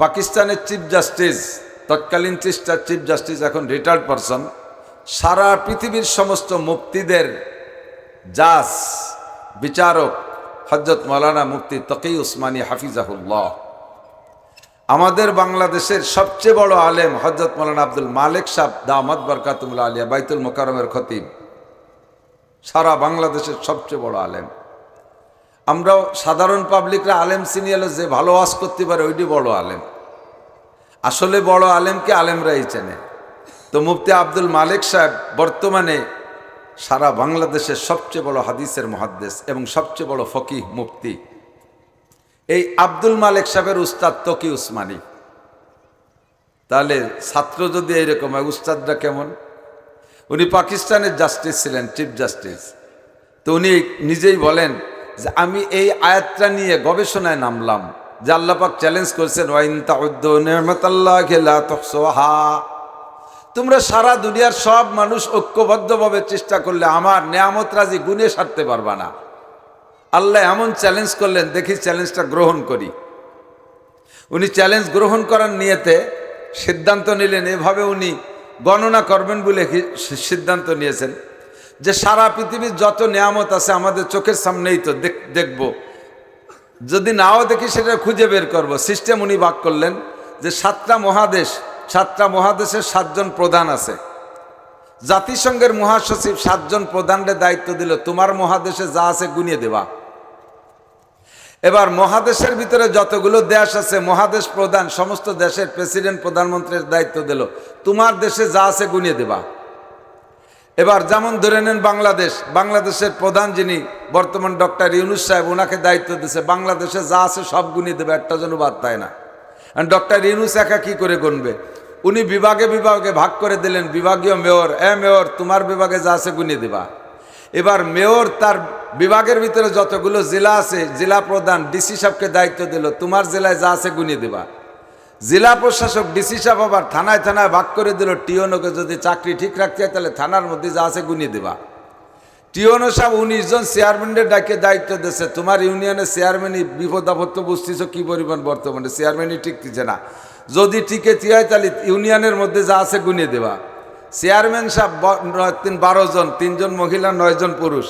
পাকিস্তানের chief justice তৎকালীন চিস্টার চিফ জাস্টিস এখন রিটায়ার্ড পারসন সারা পৃথিবীর সমস্ত মুক্তিদের জাজ, বিচারক হজরত মৌলানা মুফতি তকি উসমানী হাফিজাহুল্লাহ। আমাদের বাংলাদেশের সবচেয়ে বড় আলেম হজরত মৌলানা আব্দুল মালিক সাহ দামাদ বরকাতুল্লাহ আলিয়া, বাইতুল মোকারমের খতিব। সারা বাংলাদেশের সবচেয়ে বড় আলেম। আমরাও সাধারণ পাবলিকরা আলেম সিনিয়র যে ভালো ওয়াজ করতে পারে, ওইটি বড় আলেম। আসলে বড় আলেমকে আলেমরাই চেনে। তো মুফতি আব্দুল মালিক সাহেব বর্তমানে সারা বাংলাদেশের সবচেয়ে বড় হাদিসের মহাদ্দেশ এবং সবচেয়ে বড় ফকিহ মুফতি। এই আব্দুল মালিক সাহেবের উস্তাদ তকি উসমানী। তাহলে ছাত্র যদি এইরকম হয়, উস্তাদরা কেমন? উনি পাকিস্তানের জাস্টিস ছিলেন, চিফ জাস্টিস। তো উনি নিজেই বলেন যে আমি এই আয়াতটা নিয়ে গবেষণায় নামলাম, যে আল্লাপাক চ্যালেঞ্জ করছেন তোমরা সারা দুনিয়ার সব মানুষ ঐক্যবদ্ধভাবে চেষ্টা করলে আমার নেয়ামত রাজি গুনে সারতে পারবা না। আল্লাহ এমন চ্যালেঞ্জ করলেন, দেখি চ্যালেঞ্জটা গ্রহণ করি। উনি চ্যালেঞ্জ গ্রহণ করার নিয়েতে সিদ্ধান্ত নিলেন, এভাবে উনি গণনা করবেন বলে সিদ্ধান্ত নিয়েছেন। যে সারা পৃথিবীর যত নেয়ামত আছে আমাদের চোখের সামনেই তো দেখ- দেখব। যদি নাও দেখি সেটা খুঁজে বের করব। সিস্টেম উনি বাক করলেন যে সাতটা মহাদেশ, সাতটা মহাদেশের সাতজন প্রধান আছে। জাতিসংঘের মহাসচিব সাতজন প্রধানরে দায়িত্ব দিল, তোমার মহাদেশে যা আছে গুনিয়ে দেবা। এবার মহাদেশের ভিতরে যতগুলো দেশ আছে, মহাদেশ প্রধান, সমস্ত দেশের প্রেসিডেন্ট, প্রধানমন্ত্রীর দায়িত্ব দিল, তোমার দেশে যা আছে গুনিয়ে দেবা। এবার যেমন ধরে নেন বাংলাদেশ, বাংলাদেশের প্রধান যিনি, বর্তমান ডক্টর ইউনুস সাহেব ওনাকে দায়িত্ব দিয়েছে বাংলাদেশে যা আছে সব গুনিয়ে দেবে, একটা যেন বাদ পায় না। ডক্টর ইউনুস একা কি করে গুনবে? উনি বিভাগে বিভাগে ভাগ করে দিলেন, বিভাগীয় মেয়র, এ মেয়র, তোমার বিভাগে যা আছে গুনিয়ে দেবা। এবার মেয়র তার বিভাগের ভিতরে যতগুলো জেলা আছে, জেলা প্রধান, ডিসি সাহেবকে দায়িত্ব দিল, তোমার জেলায় যা আছে গুনিয়ে দেবা। জেলা প্রশাসক ডিসি সাহেব আবার থানায় থানায় ভাগ করে দিল, টিওনোকে যদি চাকরি ঠিক রাখতে হয় তাহলে থানার মধ্যে যা আছে গুনিয়ে দেবা। টিওনো সাহেব উনিশ জন চেয়ারম্যানের ডাকে দায়িত্ব দিয়েছে তোমার ইউনিয়নের চেয়ারম্যানই বিপদ আপদ বুঝতেছো কি পরিমাণ বর্তমানে? চেয়ারম্যানই টিকতেছে না। যদি টিকে হয় তাহলে ইউনিয়নের মধ্যে যা আছে গুনিয়ে দেবা। চেয়ারম্যান সাহেব তিন বারো জন তিনজন মহিলা, নয় জন পুরুষ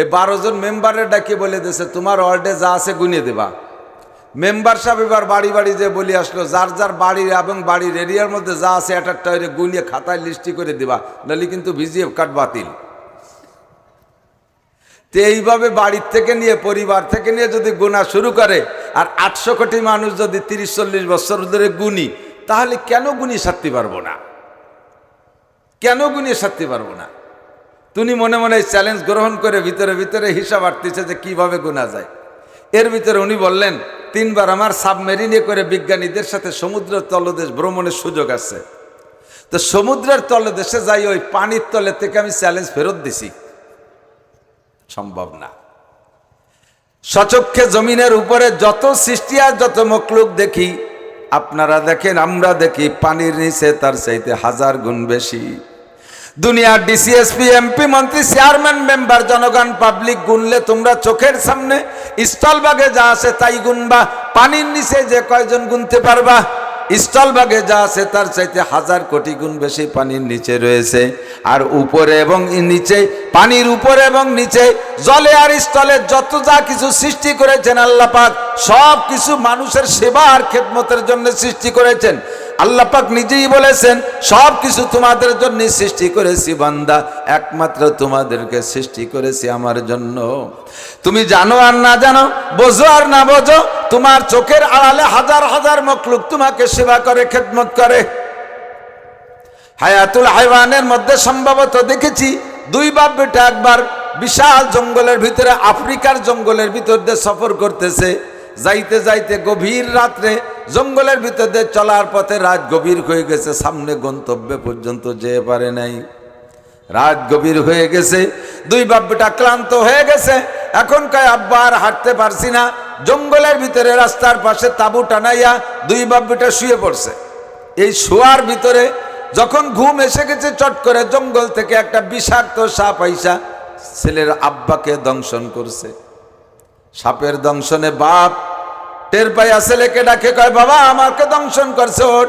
এই বারো জন মেম্বারের ডাকে বলে দিয়েছে তোমার ওয়ার্ডে যা আছে গুনিয়ে দেবা। মেম্বার সাহেব এবার বাড়ি বাড়ি যে বলি আসলো, যার যার বাড়ির এবং বাড়ির এরিয়ার মধ্যে যা আছে একটা টয়রে গুনিয়ে খাতায় লিস্টি করে দিবা, নাহলে কিন্তু ভিজিএফ কার্ড বাতিল। তো এইভাবে বাড়ির থেকে নিয়ে, পরিবার থেকে নিয়ে যদি গুণা শুরু করে, আর আটশো কোটি মানুষ যদি তিরিশ, চল্লিশ বছর ধরে গুনি তাহলে কেন গুনি সারতে পারব না? কেন গুনিয়ে সারতে পারব না? তুমি মনে মনে চ্যালেঞ্জ গ্রহণ করে ভিতরে ভিতরে হিসাব আটতেছে যে কীভাবে গুণা যায়। এর ভিতরে উনি বললেন, তিনবার আমার সাবমেরিনে করে বিজ্ঞানীদের সাথে সমুদ্র তলদেশ ভ্রমণের সুযোগ আছে। তো সমুদ্রের তলদেশে যাই, ওই পানির তলে থেকে আমি চ্যালেঞ্জ ফেরত দিছি। সম্ভব না। সচক্ষে জমিনের উপরে যত সৃষ্টি আর যত মকলুক দেখি, আপনারা দেখেন, আমরা দেখি পানির নিচে তার চাইতে হাজার গুণ বেশি। দুনিয়ার ডিসিএসপি এমপি মন্ত্রী চেয়ারম্যান মেম্বার জনগণ পাবলিক গুনলে তোমরা চোখের সামনে স্থলভাগে যা আছে তাই গুনবা। পানির নিচে যে কয়জন গুনতে পারবা স্থলভাগে যা আছে তার চাইতে হাজার কোটি গুণ বেশি পানির নিচে রয়েছে। আর উপরে এবং নিচে, পানির উপরে এবং নিচে, জলে আর স্থলে যত যা কিছু সৃষ্টি করেছেন আল্লাহ পাক সব কিছু মানুষের সেবা আর খেদমতের জন্য সৃষ্টি করেছেন। আল্লাহ পাক নিজেই বলেছেন সব কিছু তোমাদের জন্য সৃষ্টি করেছি বান্দা, একমাত্র তোমাদেরকে সৃষ্টি করেছি আমার জন্য। তুমি জানো আর না জানো, বোঝো আর না বোঝো, তোমার চোখের আড়ালে হাজার হাজার মকলুক তোমাকে সেবা করে, খেদমত করে। হায়াতুল হাইওয়ানের মধ্যে সম্ভবত দেখেছি, দুই বাপ বেটা একবার বিশাল জঙ্গলের ভিতরে, আফ্রিকার জঙ্গলের ভিতর দিয়ে সফর করতেছে। যাইতে যাইতে গভীর রাত্রে জঙ্গলের ভিতরে চলার পথে রাত গভীর হয়ে গেছে, সামনে গন্তব্যে পর্যন্ত যেতে পারে নাই। রাত গভীর হয়ে গেছে, দুই বাপ ক্লান্ত হয়ে গেছে। এখন কয় আব্বা আর হাঁটতে পারছি না, জঙ্গলের ভিতরে রাস্তার পাশে তাবু টানাইয়া দুই বাপ শুয়ে পড়ছে। এই শোয়ার ভিতরে যখন ঘুম এসে গেছে, চট করে জঙ্গল থেকে একটা বিষাক্ত সাপ আইসা ছেলের আব্বাকে দংশন করছে। সাপের দংশনে বাপ টের পাইয়া ছেলেকে ডাকে, কয়, বাবা, আমাকে দংশন করছে। ওট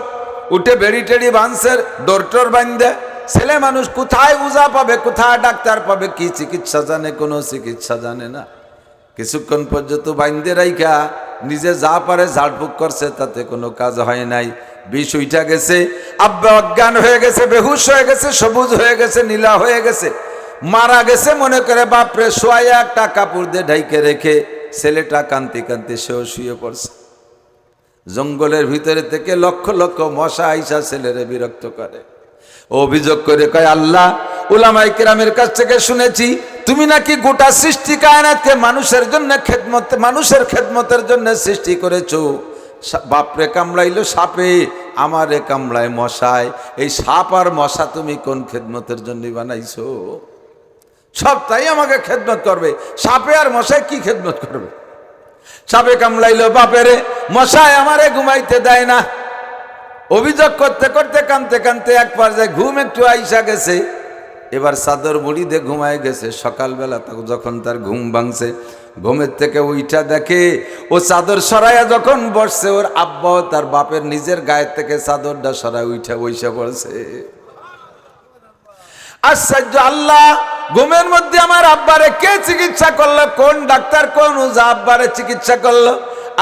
উঠে বেড়ি টেড়ি বাঁধছে ডোর টোর বান্ধে ছেলে মানুষ কোথায় উজা পাবে, কোথায় ডাক্তার পাবে, কি চিকিৎসা জানে, কোনো চিকিৎসা জানে না। কিছুক্ষণ পর্যন্ত বাইন্দে রাইখা, নিজে যা পারে ঝাড়ফুক করছে, তাতে কোনো কাজ হয় নাই। বিষ উঠা গেছে, আব্বা অজ্ঞান হয়ে গেছে, বেহুশ হয়ে গেছে, সবুজ হয়ে গেছে, নীলা হয়ে গেছে। মারা গেছে, মনে করে বাপরে শোয়া একটা কাপড় দিয়ে ঢাইকে রেখে ছেলেটা কান্তি কান্তি সেও শুয়ে পড়ছে। জঙ্গলের ভিতরে থেকে লক্ষ লক্ষ মশা আইসা ছেলেরে বিরক্ত করে। অভিযোগ করে, কয়, আল্লাহ উলামাই কিরামের কাছ থেকে শুনেছি, তুমি নাকি গোটা সৃষ্টি কায়নাতকে মানুষের জন্য খেদমত, মানুষের খেদমতের জন্য সৃষ্টি করেছ। বাপরে কামড়াইলো সাপে, আমারে কামড়ায় মশায়। এই সাপ আর মশা তুমি কোন খেদমতের জন্য বানাইছো? সব তাই আমাকে খেদমত করবে। সাপে আর মশায় কি খেদমত করবে? সাপে কামড়াইলো বাপেরে মশায় আমারে ঘুমাইতে দেয় না। অভিযোগ করতে করতে কানতে কানতে এক পর্যায়ে ঘুম একটু আইসা গেছে। এবার চাদর মুড়ি দিয়ে ঘুমায় গেছে। সকালবেলা যখন তার ঘুম ভাঙছে, ঘুমের থেকে উইটা দেখে ও চাদর সরাইয়া যখন বসছে, ওর আব্বাও তার বাপের নিজের গায়ের থেকে চাদরটা সরাই উইঠা বইসা পড়ছে। আশ্চর্য আল্লাহ! ঘুমের মধ্যে আমার আব্বারে কে চিকিৎসা করল? কোন ডাক্তার কোন উজা আব্বারে চিকিৎসা করল?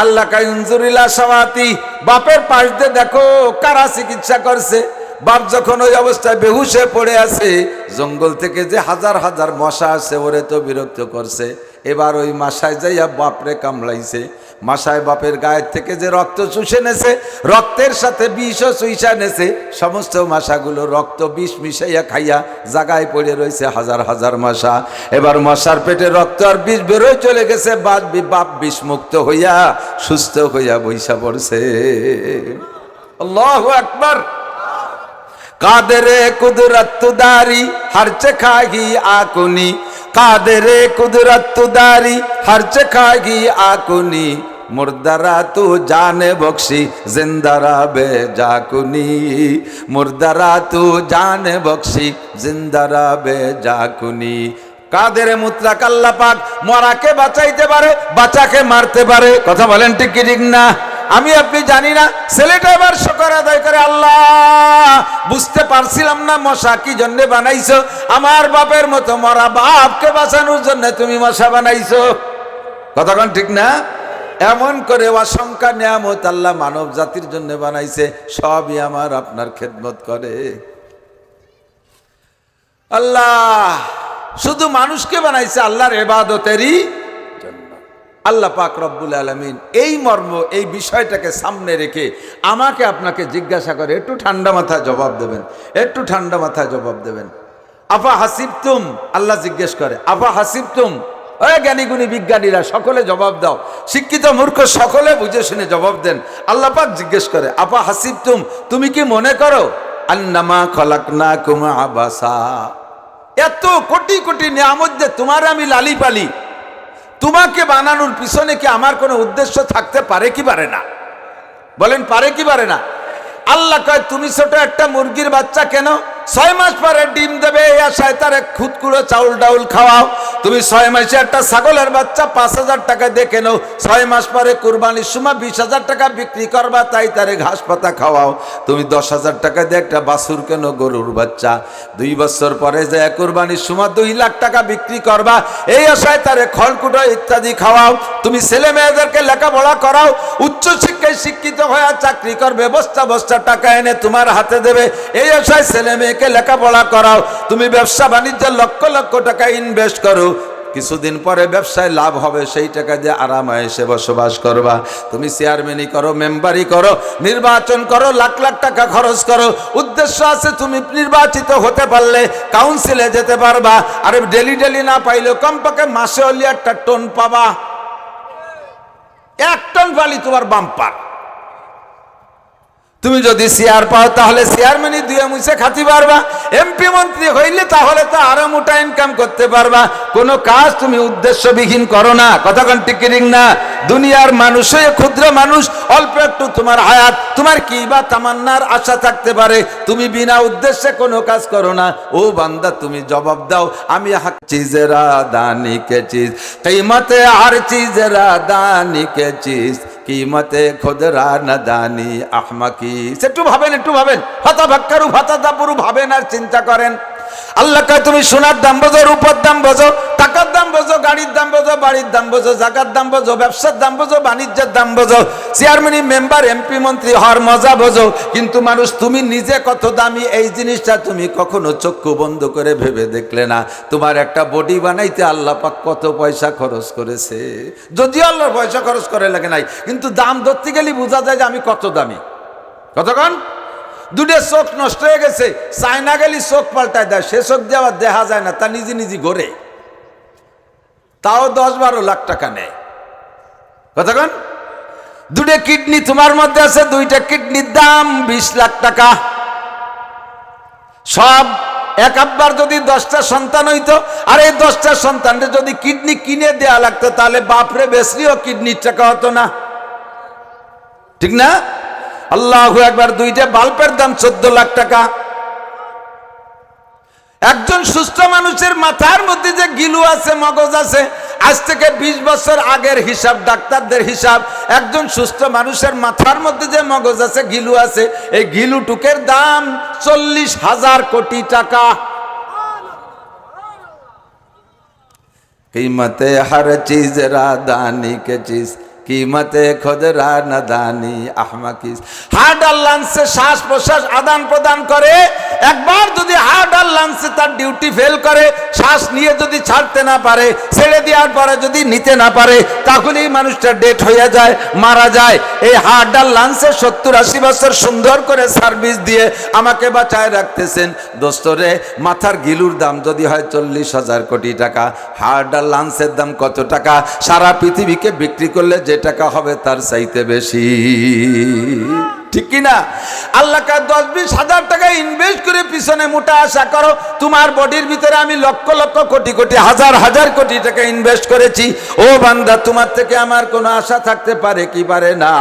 আল্লাহ কাইনজুরিলা সমাতি বাপের পাশ দিয়ে দেখো কারা চিকিৎসা করছে। বাপ যখন ওই অবস্থায় বেহুশে পড়ে আছে, জঙ্গল থেকে যে হাজার হাজার মশা আছে ওরে তো বিরক্ত করছে। এবার ওই মাসায় যাইয়া বাপরে কামড়াইছে। মাসায় বাপের গায়ের থেকে যে রক্ত চুষে নেছে, রক্তের সাথে বিষও চুইসা নেছে, সমস্ত মাসাগুলো রক্ত বিষ মিশাইয়া খাইয়া জাগায় পড়ে রয়েছে হাজার হাজার মাসা। এবার মশার পেটে রক্ত আর বিষ বেরোয় চলে গেছে, বাদ বাপ বিষ মুক্ত হইয়া, সুস্থ হইয়া বৈশা পড়ছে। আল্লাহ আকবার! কাদেরে কুদরতুদারি হরচে খাগি আকুনি। কাদেরে কুদরতুদারি হরচে খাগি আকুনি। মুর্দারা তু জানে বক্সি জিন্দারা বে জাকুনি। মুর্দারা তু জানে বক্সি জিন্দারা বে জাকুনি। কাদের মুত্রাক আল্লাহ পাক মরাকে বাঁচাইতে পারে বাচ্চাকে মারতে পারে, কথা বলেন ঠিক কি ঠিক না? আমি আপনি জানি না, ছেলেটা এবার শকর আদায় করে, আল্লাহ, বুঝতে পারছিলাম না মশা কি জন্য বানাইছো, আমার বাপের মতো মরা বাপকে বাঁচানোর জন্য তুমি মশা বানাইছো। কথাক্ষণ ঠিক না? এমন করে অসংখ্য নিয়ামত আল্লাহ মানব জাতির জন্য বানাইছে, সবই আমার আপনার খেদমত করে। আল্লাহ, শুধু মানুষকে বানাইছে, আল্লাহর এবাদতেরই আল্লাহ পাক রব্বুল আলমিন এই মর্ম, এই বিষয়টাকে সামনে রেখে আমাকে আপনাকে জিজ্ঞাসা করে, একটু ঠান্ডা মাথায় জবাব দেবেন, একটু ঠান্ডা মাথায় জবাব দেবেন। আফা হাসিবতুম? আল্লাহ জিজ্ঞেস করে, আফা হাসিবতুম? ওই জ্ঞানীগুণী বিজ্ঞানীরা, সকলে জবাব দাও। শিক্ষিত মূর্খ সকলে বুঝে শুনে জবাব দেন। আল্লাহ পাক জিজ্ঞেস করে আপা হাসিবতুম, তুমি কি মনে করো? আন্নামা খলাকনা কুমা আবাসা। এত কোটি কোটি নিয়ামত তোমার আমি লালি পালি। তোমাকে বানানোর পিছনে কি আমার কোনো উদ্দেশ্য থাকতে পারে কি পারে না? বলেন, পারে কি পারে না? আল্লাহ কয়, তুমি ছোট একটা মুরগির বাচ্চা কেন? ছয় মাস পরে ডিম দেবে এই আশায় তার চাউল ডাউল খাওয়াও। তুমি ছয় মাসে একটা ছাগলের বাচ্চা পাঁচ হাজার টাকা দিয়ে নাও। ছয় মাস পরে কুরবানির সময় বিশ হাজার টাকা বিক্রি করবা, তাই তারে ঘাস পাতা খাওয়াও। তুমি দশ হাজার টাকা দিয়ে একটা বাছুর কেন গরুর বাচ্চা। দুই বছর পরে যে কুরবানির সময় দুই লাখ টাকা বিক্রি করবা, এই আশায় তারে খড়কুটো ইত্যাদি খাওয়াও। তুমি ছেলে মেয়েদেরকে লেখাপড়া করাও। উচ্চ শিক্ষায় শিক্ষিত হয়ে চাকরি করবে বস্তা বস্তা টাকা এনে তোমার হাতে দেবে। এই আশায় ছেলে মেয়েকে লেখাপড়া করাও। তুমি ব্যবসা বাণিজ্যে লক্ষ লক্ষ টাকা ইনভেস্ট করো। কিছুদিন পরে ব্যবসায় লাভ হবে, সেই টাকা দিয়ে আরামায়েসে বসবাস করবা। তুমি চেয়ারম্যানই করো মেম্বারই করো, নির্বাচন করো, লাখ লাখ টাকা খরচ করো। উদ্দেশ্য আছে তুমি নির্বাচিত হতে পারলে কাউন্সিলে যেতে পারবা। আরে ডেলি ডেলি না পাইলেও কমপক্ষে মাসে হলে একটা টোন পাবা। এক টন পালি তোমার বাম্পার তুমি যদি শেয়ার পাও, তাহলে চেয়ারম্যানই দুয়ে মুছে খাতি পারবা এমপি মন্ত্রী হইলে তাহলে তো আরও মোটা ইনকাম করতে পারবা। কোনো কাজ তুমি উদ্দেশ্যবিহীন করো না। কতক্ষণ টিকিরিং না? দুনিয়ার মানুষ ক্ষুদ্র মানুষ, অল্প একটু তোমার হায়াত। তোমার কি বা তামান্নার আশা থাকতে পারে? তুমি বিনা উদ্দেশ্যে কোনো কাজ করো না। ও বান্দা, তুমি জবাব দাও। আমি চিজেরা দানি কে চিজ। কিমতে আর চিজেরা দানি কে চিজ। কিমতে খোদরা নাদানি আহমাকি একটু ভাবেন একটু ভাবেন। হতা ভাক্কারু ভাতা দাপুরু ভাবেন আর চিন্তা করেন। আল্লাহ কয়, তুমি সোনার দাম বোঝো, রূপর দাম বোঝো, টাকার দাম বোঝো, গাড়ির দাম বোঝো, বাড়ির দাম বোঝো, জাগার দাম বোঝো, ব্যবসার দাম বোঝো, বাণিজ্যের দাম বোঝো, চেয়ারম্যান, মেম্বার, এমপি, মন্ত্রী হওয়ার মজা বোঝো, কিন্তু মানুষ তুমি নিজে কত দামি, এই জিনিসটা তুমি কখনো চক্ষু বন্ধ করে ভেবে দেখলে না। তোমার একটা বডি বানাইতে আল্লাহ পাক কত পয়সা খরচ করেছে। যদিও আল্লাহর পয়সা খরচ করে লাগে নাই, কিন্তু দাম ধরতে গেলে বোঝা যায় যে আমি কত দামি। কতক্ষণ? দুটো চোখ নষ্ট হয়ে গেছে চায়না গেলি চোখ পাল্টায় দেয়, সে চোখ দিয়ে আবার দেখা যায় না, তা নিজে নিজে ঘোরে। তাও দশ বারো লাখ টাকা নেয়। কতক্ষণ দুটো কিডনি তোমার মধ্যে আছে, দুইটা কিডনির দাম বিশ লাখ টাকা। সব এক আব্বার যদি দশটা সন্তান হইতো, আর এই দশটা সন্তানকে যদি কিডনি কিনে দেয়া লাগতো, তাহলে বাপরে বেশিও কিডনির টাকা হতো না। ঠিক না? আল্লাহ একবার দুইটা বাল্বের দাম চোদ্দ লাখ টাকা। একজন সুস্থ মানুষের মাথার মধ্যে যে গিলু আছে, মগজ আছে, আজ থেকে ২০ বছর আগের হিসাব, ডাক্তারদের হিসাব, একজন সুস্থ মানুষের মাথার মধ্যে যে মগজ আছে, গিলু আছে, এই গিলু টুকের দাম চল্লিশ হাজার কোটি টাকা। কিমতে হার চিজ রাদানি কে চিজ কিমতে খোদরা নাদানি আহমাকি হার্ট আর লাংসে শ্বাস প্রশ্বাস আদান প্রদান করে। একবার যদি হার্ট আর লাংসে তার ডিউটি ফেল করে, শ্বাস নিয়ে যদি ছাড়তে না পারে, ছেড়ে দেওয়ার পরে যদি নিতে না পারে, তাহলেই মানুষটা ডেট হইয়া যায়, মারা যায়। এই হার্ট আর লাংসে সত্তর আশি বছর সুন্দর করে সার্ভিস দিয়ে আমাকে বাঁচায় রাখতেছেন। দোস্তরে মাথার গিলুর দাম যদি হয় চল্লিশ হাজার কোটি টাকা, হার্ট আর লাংসের দাম কত টাকা? সারা পৃথিবীকে বিক্রি করলে যে টাকা হবে তার চাইতে বেশি। ঠিক কি না আল্লাহ দশ বিশ হাজার টাকা ইনভেস্ট করে পিছনে মোটা আশা করো, তোমার বডির ভিতরে আমি লক্ষ লক্ষ কোটি কোটি, হাজার হাজার কোটি টাকা ইনভেস্ট করেছি। ও বান্দা, তোমার থেকে আমার কোনো আশা থাকতে পারে কি পারে না?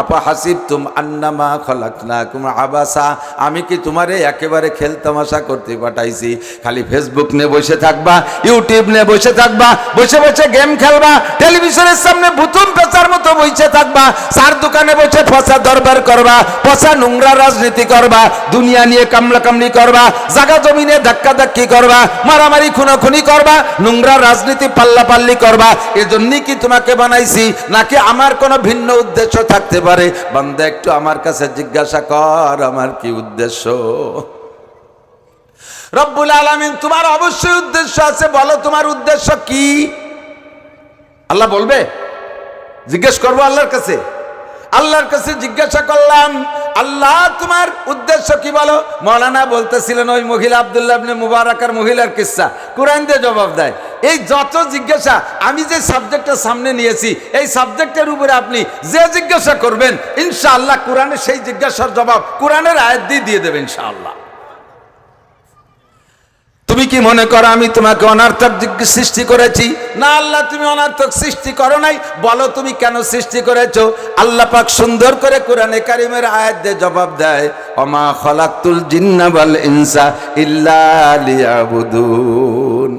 আপা হাসিব তুম আন্নামা খলাক না কুমা আবাসা। আমি কি তোমারে একেবারে খেলতামাশা করতে পাঠাইছি? খালি ফেসবুক নিয়ে বসে থাকবা ইউটিউব নিয়ে বসে থাকবা, বসে বসে গেম খেলবা টেলিভিশনের সামনে ভুতুম পেঁচার মতো বসে থাকবা সার দোকানে বসে ফসা দরবার করবা। পচা নোংরা রাজনীতি করবা, দুনিয়া নিয়ে কামলা কামলি করবা, জাগা জমিনে ধাক্কা ধাক্কি করবা, মারামারি খুনাখুনি করবা, নোংরা রাজনীতি পাল্লা পাল্লি করবা, এজন্যই কি তোমাকে বানাইছি? নাকি আমার কোনো ভিন্ন উদ্দেশ্য থাকতে পারে? বান্দা, একটু আমার কাছে জিজ্ঞাসা কর, আমার কি উদ্দেশ্য? রব্বুল আলামিন, তোমার অবশ্যই উদ্দেশ্য আছে, বলো তোমার উদ্দেশ্য কি? আল্লাহ বলবে? জিজ্ঞেস করব আল্লাহর কাছে। আল্লাহর কাছে জিজ্ঞাসা করলাম, আল্লাহ, তোমার উদ্দেশ্য কি বলো? মৌলানা বলতেছিলেন, ওই মহিলা আবদুল্লাহ ইবনে মুবারাকার মহিলার কিসা? কোরআন দিয়ে জবাব দেয়, এই যত জিজ্ঞাসা আমি যে সাবজেক্টটা সামনে নিয়েছি, এই সাবজেক্টের উপরে আপনি যে জিজ্ঞাসা করবেন, ইনশাআল্লাহ কোরআনে সেই জিজ্ঞাসার জবাব কোরআনের আয়াত দিয়ে দিয়ে দেবেন ইনশাআল্লাহ। তুমি কি মনে করো আমি তোমাকে অনার্থক সৃষ্টি করেছি? না আল্লাহ, তুমি অনার্থক সৃষ্টি করো নাই। বলো তুমি কেন সৃষ্টি করেছ? আল্লাহ পাক সুন্দর করে কোরআনে কারিমের আয়াত দিয়ে জবাব দেয় অমা খলাকুল জিন্না ওয়াল ইনসা ইল্লা লিয়াবুদুন।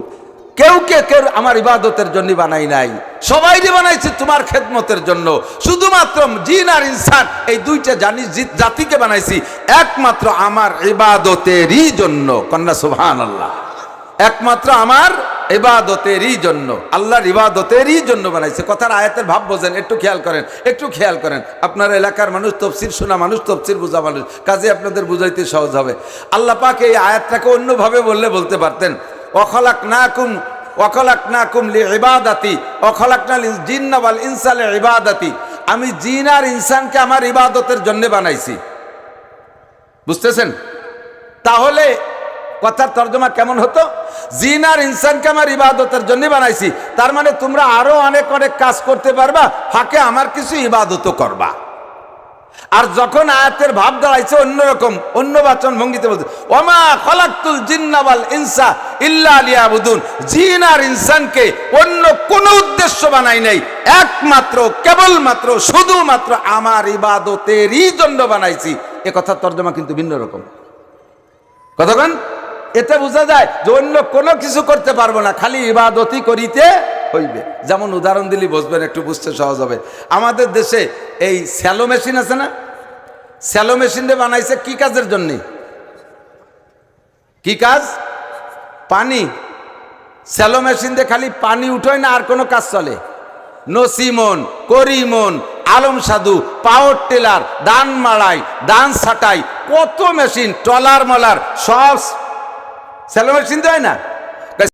কেউ কে কেউ আমার ইবাদতের জন্য বানাই নাই। সবাই বানাইছে তোমার খেদমতের জন্য। শুধুমাত্র জিন আর ইনসান, এই দুইটা জানি জাতিকে বানাইছি। একমাত্র আমার ইবাদতেরই জন্য। কন্যা সুবহান আল্লাহ একমাত্র আমার ইবাদতেরই জন্য। আল্লাহর ইবাদতেরই জন্য বানাইছে। কথার আয়াতের ভাব বোঝেন, একটু খেয়াল করেন, একটু খেয়াল করেন। আপনার এলাকার মানুষ তফসির শোনা, মানুষ তফসির বোঝা মানুষ, কাজে আপনাদের বুঝাইতে সহজ হবে। আল্লাহ পাক এই আয়াতটাকে অন্যভাবে বললে বলতে পারতেন অখলাক না কুম অখলাক না কুমলি ইবাদাতি অখলাক না জিন্নাওয়াল ইনসালে ইবাদাতি আমি জিন আর ইনসানকে আমার ইবাদতের জন্য বানাইছি। বুঝতেছেন? তাহলে কথার তর্জমা কেমন হতো? জিন আর ইনসানকে আমার ইবাদতের জন্য বানাইছি। তার মানে তোমরা আরও অনেক অনেক কাজ করতে পারবা, ফাঁকে আমার কিছু ইবাদতও করবা। আর যখন আয়াতের ভাব দাঁড়াইছে অন্যরকম অন্য বাচন ভঙ্গিতে বলছে, ওমা খলাক্তুল জিন্নাওয়াল ইনসা ইল্লা লিয়াবুদুন। জিন আর ইনসানকে অন্য কোনো উদ্দেশ্য বানাই নাই। একমাত্র, কেবলমাত্র, শুধুমাত্র আমার ইবাদতেরই জন্য বানাইছি। এ কথার তর্জমা কিন্তু ভিন্ন রকম। কতক্ষণ? এতে বোঝা যায় যে অন্য কোনো কিছু করতে পারব না, খালি ইবাদতি করিতে হইবে। যেমন উদাহরণ দিলি, বসবেন, একটু বুঝতে সহজ হবে। আমাদের দেশে এই স্যালো মেশিন আছে না? স্যালো মেশিনটা বানাইছে কি কাজের জন্যে? কি কাজ? পানি। স্যালো মেশিন দিয়ে খালি পানি উঠোয় না, আর কোনো কাজ চলে। নসিমন, করিমন, আলম সাধু, পাওয়ার টেলার, দান মাড়াই দান ছাটাই, কত মেশিন টলার মলার, সব স্যালো মেশিন দেয় না